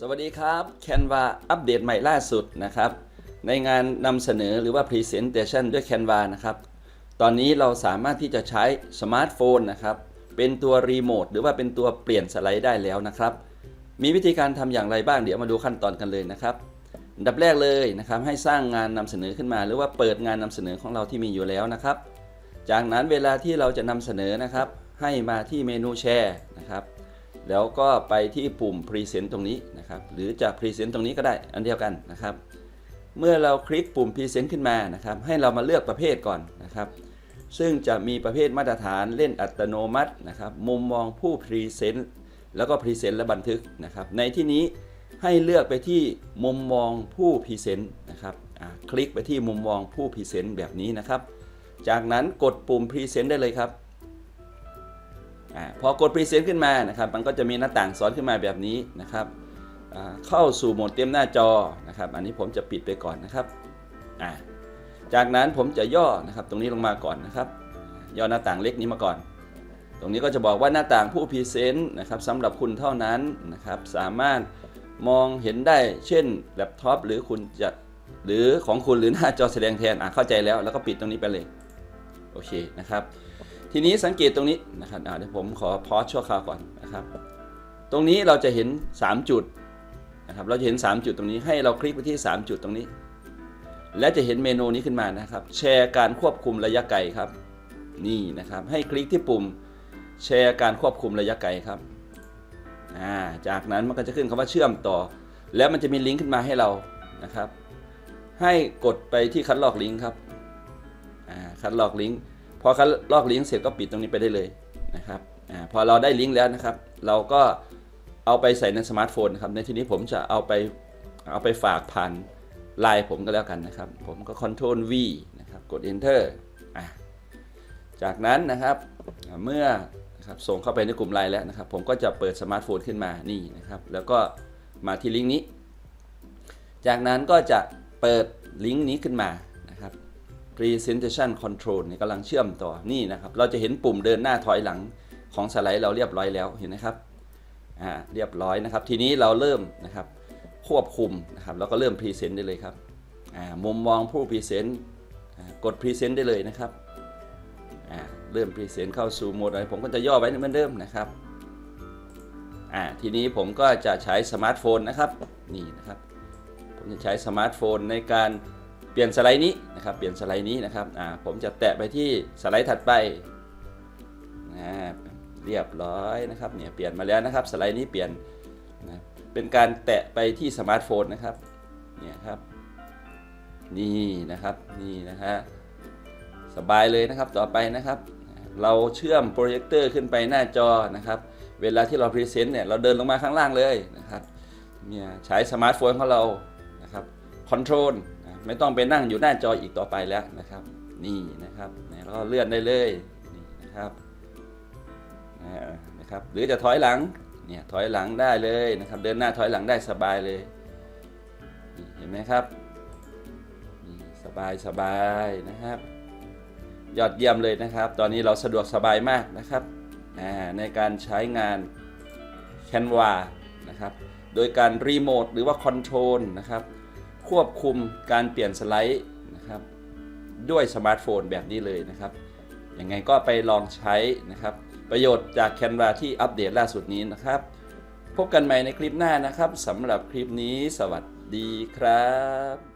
สวัสดีครับ Canva อัปเดตใหม่ล่าสุดนะครับ ในงานนำเสนอหรือว่า Presentation ด้วย Canva นะครับ ตอนนี้เราสามารถที่จะใช้สมาร์ทโฟนนะครับ เป็นตัวรีโมทหรือว่าเป็นตัวเปลี่ยนสไลด์ได้แล้วนะครับ มีวิธีการทำอย่างไรบ้างเดี๋ยวมาดูขั้นตอนกันเลยนะครับอันดับแรกเลยนะครับให้สร้างงานนำเสนอขึ้นมา หรือว่าเปิดงานนำเสนอของเราที่มีอยู่แล้วนะครับ จากนั้นเวลาที่เราจะนำเสนอนะครับ ให้มาที่เมนูแชร์นะครับ แล้วก็ไปที่ปุ่ม Present ตรงนี้นะครับ หรือจะ Present ตรงนี้ก็ได้อันเดียวกันนะครับ เมื่อเราคลิกปุ่ม Present ขึ้นมานะครับ ให้เรามาเลือกประเภทก่อนนะครับ ซึ่งจะมีประเภทมาตรฐานเล่นอัตโนมัตินะครับ มุมมองผู้ Present แล้วก็ Present และบันทึกนะครับ ในที่นี้ให้เลือกไปที่มุมมองผู้ Present นะครับคลิกไปที่มุมมองผู้ Present แบบนี้นะครับ จากนั้นกดปุ่ม Present ได้เลยครับ พอกด Present ขึ้นมานะครับมันก็จะมีหน้าต่างซ้อนขึ้นมาแบบนี้นะครับเข้าสู่โหมดเต็มหน้าจอนะครับ อันนี้ผมจะปิดไปก่อนนะครับจากนั้นผมจะย่อนะครับตรงนี้ลงมาก่อนนะครับ ย่อหน้าต่างเล็กนี้มาก่อน ตรงนี้ก็จะบอกว่าหน้าต่างผู้พรีเซนต์นะครับสำหรับคุณเท่านั้นนะครับสามารถมองเห็นได้เช่นแล็ปท็อปหรือคุณจะหรือของคุณหรือหน้าจอแสดงแทนอะเข้าใจแล้ว แล้วก็ปิดตรงนี้ไปเลยโอเคนะครับ ทีนี้สังเกตตรงนี้นะครับเดี๋ยวผมขอพอสชั่วคราวก่อนนะครับ ตรงนี้เราจะเห็น 3 จุดนะครับ เราจะเห็น 3 จุดตรงนี้ให้เราคลิกไปที่ 3 จุดตรงนี้ และจะเห็นเมนูนี้ขึ้นมานะครับ แชร์การควบคุมระยะไกลครับ นี่นะครับ ให้คลิกที่ปุ่มแชร์การควบคุมระยะไกลครับาจากนั้นมันก็จะขึ้นคำว่าเชื่อมต่อ แล้วมันจะมีลิงก์ขึ้นมาให้เรานะครับ ให้กดไปที่คัดลอกลิงก์ครับคัดลอกลิงก์ พอคัดลอกลิงก์เสร็จก็ปิดตรงนี้ไปได้เลยนะครับอพอเราได้ลิงก์แล้วนะครับ เราก็เอาไปใส่ในสมาร์ทโฟนนะครับ ในที่นี้ผมจะเอาไปเอาไปฝากผ่านไลน์ผมก็แล้วกันนะครับ ผมก็ Ctrl V นะครับ กด Enter อะจากนั้นนะครับเมื่อนะครับส่งเข้าไปในกลุ่มไลน์แล้วนะครับ ผมก็จะเปิดสมาร์ทโฟนขึ้นมานี่นะครับ แล้วก็มาที่ลิงก์นี้ จากนั้นก็จะเปิดลิงก์นี้ขึ้นมา Presentation Control นี่กำลังเชื่อมต่อนี่นะครับ เราจะเห็นปุ่มเดินหน้าถอยหลังของสไลด์เราเรียบร้อยแล้วเห็นไหมครับอ่าเรียบร้อยนะครับ ทีนี้เราเริ่มนะครับควบคุมนะครับแล้วก็เริ่ม Present ได้เลยครับอ่ามุมมองผู้ Present อ่ากด Present ได้เลยนะครับอ่าเริ่ม Present เข้าสู่โหมดอะไรผมก็จะย่อไว้เหมือนเดิมนะครับอ่าทีนี้ผมก็จะใช้สมาร์ทโฟนนะครับนี่นะครับผมจะใช้สมาร์ทโฟนในการ ปลี่ยนสไลด์นี้นะครับ เปลี่ยนสไลด์นี้นะครับ อ่า ผมจะแตะไปที่สไลด์ถัดไปนะเรียบร้อยนะครับ เนี่ย เปลี่ยนมาแล้วนะครับ สไลด์นี้เปลี่ยนนะเป็นการแตะไปที่สมาร์ทโฟนนะครับ เนี่ยครับ นี่นะครับ นี่นะฮะ สบายเลยนะครับ ต่อไปนะครับ เราเชื่อมโปรเจคเตอร์ขึ้นไปหน้าจอนะครับ เวลาที่เราพรีเซนต์เนี่ย เราเดินลงมาข้างล่างเลยนะครับ เนี่ย ใช้สมาร์ทโฟนของเรา นะครับ คอนโทรล ไม่ต้องไปนั่งอยู่หน้าจออีกต่อไปแล้วนะครับ นี่นะครับแล้วก็เลื่อนได้เลยนี่นะครับนะครับ หรือจะถอยหลังเนี่ยถอยหลังได้เลยนะครับ เดินหน้าถอยหลังได้สบายเลยเห็นไหมครับสบายสบายนะครับ ยอดเยี่ยมเลยนะครับ ตอนนี้เราสะดวกสบายมากนะครับในการใช้งาน Canva นะครับ โดยการรีโมทหรือว่าคอนโทรลนะครับ ควบคุมการเปลี่ยนสไลด์นะครับด้วยสมาร์ทโฟนแบบนี้เลยนะครับยังไงก็ไปลองใช้นะครับ ประโยชน์จาก Canva ที่อัปเดตล่าสุดนี้นะครับ พบกันใหม่ในคลิปหน้านะครับสำหรับคลิปนี้สวัสดีครับ